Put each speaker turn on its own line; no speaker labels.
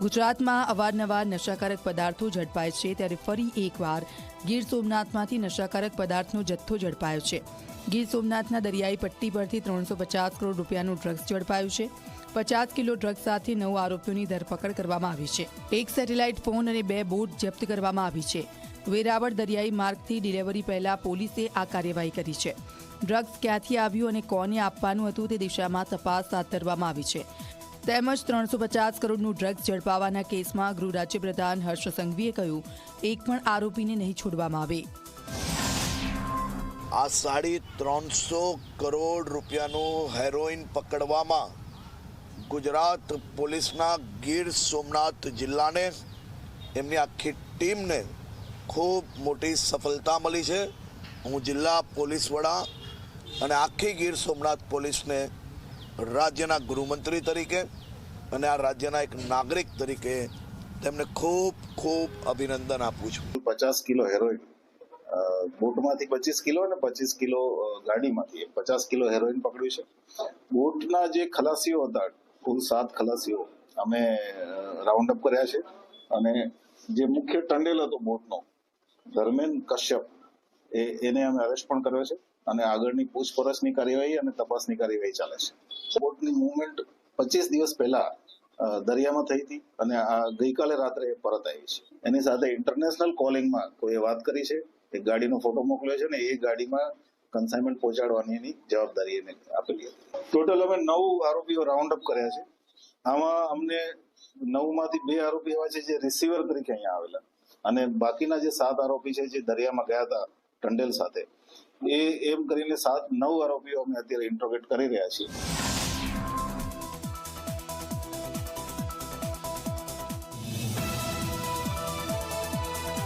ગુજરાતમાં અવારનવાર નશાકારક પદાર્થો ઝડપાય છે, ત્યારે ફરી એકવાર ગીર સોમનાથમાંથી નશાકારક પદાર્થનો જથ્થો ઝડપાયો છે. ગીર સોમનાથના દરિયાઈ પટ્ટી પરથી ત્રણસો પચાસ કરોડ રૂપિયાનું ડ્રગ્સ ઝડપાયું છે. પચાસ કિલો ડ્રગ્સ સાથે નવ આરોપીઓની ધરપકડ કરવામાં આવી છે. એક સેટેલાઇટ ફોન અને બે બોટ જપ્ત કરવામાં આવી છે. વેરાવળ દરિયાઈ માર્ગથી ડિલિવરી પહેલા પોલીસે આ કાર્યવાહી કરી છે. ડ્રગ્સ ક્યાંથી આવ્યું અને કોને આપવાનું હતું તે દિશામાં તપાસ હાથ ધરવામાં આવી છે. તેમજ ત્રણસો પચાસ કરોડનું ડ્રગ્સ ઝડપાવાના કેસમાં ગૃહ રાજ્યપ્રધાન હર્ષ સંઘવીએ કહ્યું, એક પણ આરોપીને નહીં છોડવામાં આવે.
આ સાડી ત્રણસો કરોડ રૂપિયાનું હેરોઇન પકડવામાં ગુજરાત પોલીસના ગીર સોમનાથ જિલ્લાને, એમની આખી ટીમને ખૂબ મોટી સફળતા મળી છે. હું જિલ્લા પોલીસ વડા અને આખી ગીર સોમનાથ પોલીસને રાજ્યના ગૃહમંત્રી તરીકે અને આ રાજ્યના એક નાગરિક તરીકે તેમને ખૂબ ખૂબ અભિનંદન આપું છું.
પચાસ કિલો હેરોઇન બોટમાંથી પચીસ કિલો અને પચીસ કિલો ગાડીમાંથી. પચાસ કિલો હેરોઇન પકડ્યું છે. બોટના જે ખલાસીઓ હતા, કુલ સાત ખલાસીઓ, અમે રાઉન્ડ અપ કર્યા છે. અને જે મુખ્ય ટંડેલ હતો બોટનો, ધર્મેન કશ્યપ એને અમે અરેસ્ટ પણ કર્યો છે. અને આગળની પૂછપરછની કાર્યવાહી અને તપાસની કાર્યવાહી ચાલે છે. બોટની મુવમેન્ટ પચીસ દિવસ પહેલા દરિયામાં થઈ હતી અને આ ગઈકાલે રાત્રે પરત આવી છે. એની સાથે ઇન્ટરનેશનલ કોલિંગમાં કોઈએ વાત કરી છે એક ગાડીનો ફોટો મોકલ્યો છે ને એ ગાડીમાં કન્સાઇનમેન્ટ પહોંચાડવાની એની જવાબદારી એને આપેલી હતી. ટોટલ અમે નવ આરોપીઓ રાઉન્ડ અપ કર્યા છે. આમાં અમને નવમાંથી બે આરોપી એવા છે જે રિસીવર તરીકે અહીંયા આવેલા. અને બાકીના જે સાત આરોપી છે જે દરિયામાં ગયા હતા, ટંડેલ સાથે એ એમ કરીને સાત નવ આરોપીઓ અમે અત્યારે ઇન્ટ્રોગેટ કરી રહ્યા છીએ.